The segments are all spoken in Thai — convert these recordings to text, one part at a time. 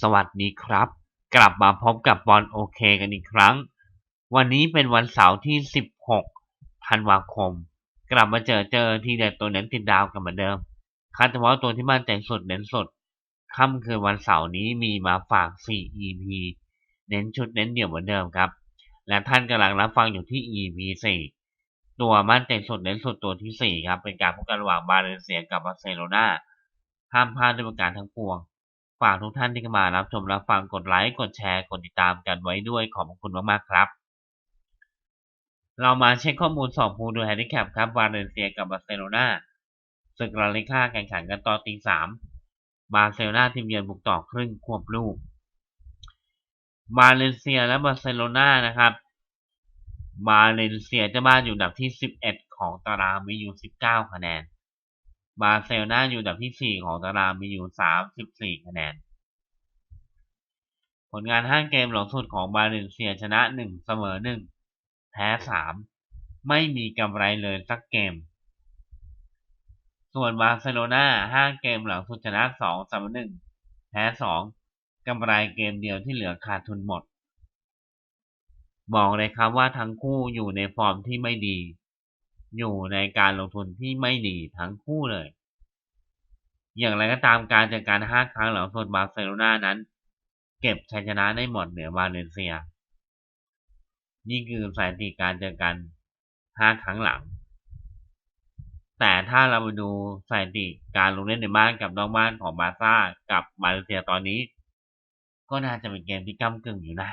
สวัสดีครับ กลับมาพบกับบอลโอเคกันอีกครั้ง วันนี้เป็นวันเสาร์ที่ 16 ธันวาคม กลับมาเจอเจอทีเด็ดตัวเน้นติดดาวกันเหมือนเดิม คัดเฉพาะตัวที่มั่นใจสุดเน้นสุดค่ำคืนวันเสาร์นี้มีมาฝาก 4 EP เน้นชุดเน้นเดี่ยวเหมือนเดิมครับ และท่านกำลังรับฟังอยู่ที่ EP 4 ตัวมั่นใจสุดเน้นสุดตัวที่ 4 ครับ เป็นการพบกันระหว่างบาเลนเซียกับบาร์เซโลนาห้ามพลาดด้วยประการทั้งปวง ฝากทุกท่านที่มารับชมรับฟังกดไลค์กดแชร์กดติดตามกันไว้ด้วยขอบคุณมากๆครับ เรามาเช็คข้อมูลสองภูดูแฮนดิแคปครับบาเลนเซียกับบาร์เซโลนาศึกลาลิก้าแข่งขันกันตอนตีสามบาร์เซโลนาทีมเยือนบุกต่อครึ่งควบลูกบาเลนเซียและบาร์เซโลนานะครับบาเลนเซียจะบ้านอยู่อันดับที่ 11 ของตารางมีอยู่ 19 คะแนน บาร์เซโลนาอยู่อันดับที่ 4 ของตารางมีอยู่ 34 คะแนน ผลงาน 5 เกมหลังสุดของบาเลนเซียชนะ 1 เสมอ 1 แพ้ 3 ไม่มีกำไรเลยสักเกม ส่วนบาร์เซโลนา5 เกมหลังสุดชนะ 2 เสมอ 1 แพ้ 2 กำไรเกมเดียวที่เหลือขาดทุนหมด บอกเลยครับว่าทั้งคู่อยู่ในฟอร์มที่ไม่ดี อยู่ในการลงทุนที่ไม่ดีทั้งคู่เลย อย่างไรก็ตามการจัดการ 5 ครั้งหลังสุดบาร์เซโลนานั้น เก็บชัยชนะได้หมดเหนือบาเลนเซีย นี่คือสถิติการเจอกัน 5 ครั้งหลัง แต่ถ้าเรามาดูสถิติการลงเล่นในบ้านกับนอกบ้านของบาร์ซ่ากับบาเลนเซียตอนนี้ ก็น่าจะเป็นเกมที่ก้ากึ่งอยู่นะ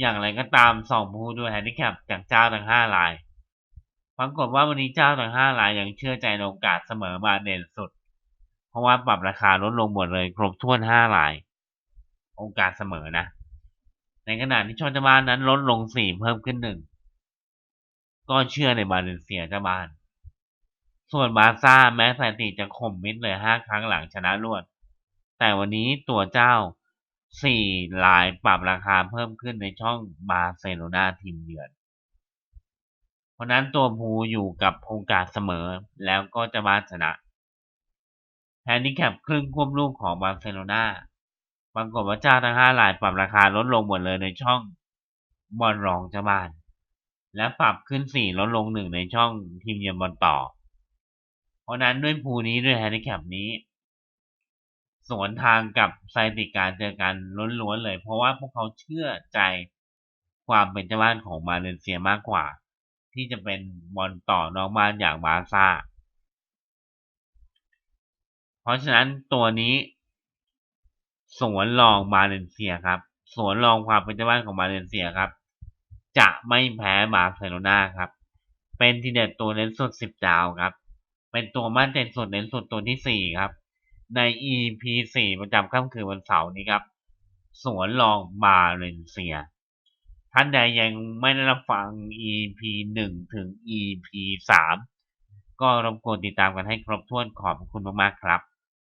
อย่างไรก็ตามสองผู้ด้วยแฮนดิแคปจากเจ้าทั้ง5รายปรากฏว่าวันนี้เจ้าทั้ง5รายยังเชื่อใจในโอกาสเสมอมาเด่นสุด เพราะว่าปรับราคาลดลงหมดเลยครบถ้วน5ราย โอกาสเสมอนะ ในขณะที่ชนจาบ้านนั้นลดลง4เพิ่มขึ้น1ก็เชื่อในบาเลเซียเจ้าบ้าน ส่วนบาซ่าแม้สถิติจะข่มมิดเลย5ครั้งหลังชนะรวด แต่วันนี้ตัวเจ้า 4 ลายปรับราคาเพิ่มขึ้นในช่องบาร์เซโลนาทีมเยือน เพราะนั้นตัวภูอยู่กับโอกาสเสมอแล้วก็จะมาชนะแฮนดิแคปครึ่งควบลูกของบาร์เซโลนาปรากฏว่าเจ้าทั้ง5ลายปรับราคาลดลงหมดเลยในช่องบอลรองเจ้าบ้าน และปรับขึ้น 4 ลดลง 1 ในช่องทีมเยือนบอลต่อ เพราะนั้นด้วยภูนี้ด้วยแฮนดิแคปนี้ สวนทางกับสถิติการเจอกันล้วนๆเลย เพราะว่าพวกเขาเชื่อใจความเป็นเจ้าบ้านของมาเลเซียมากกว่า ที่จะเป็นบอลต่อนอกบ้านอย่างบาซ่า เพราะฉะนั้นตัวนี้สวนรองมาเลเซียครับ สวนรองความเป็นเจ้าบ้านของมาเลเซียครับ จะไม่แพ้บาร์เซโลนาครับ เป็นทีเด็ดตัวเน้นสุด10ดาวครับ เป็นตัวมั่นใจสุดเน้นสุดตัวที่4ครับ ใน EP 4 ประจำค่ำคืนวันเสาร์นี้ครับ สวนลองบาเลนเซีย ท่านใดยังไม่ได้รับฟัง EP 1 ถึง EP 3 ก็รบกวนติดตามกันให้ครบถ้วนขอบคุณมากๆครับ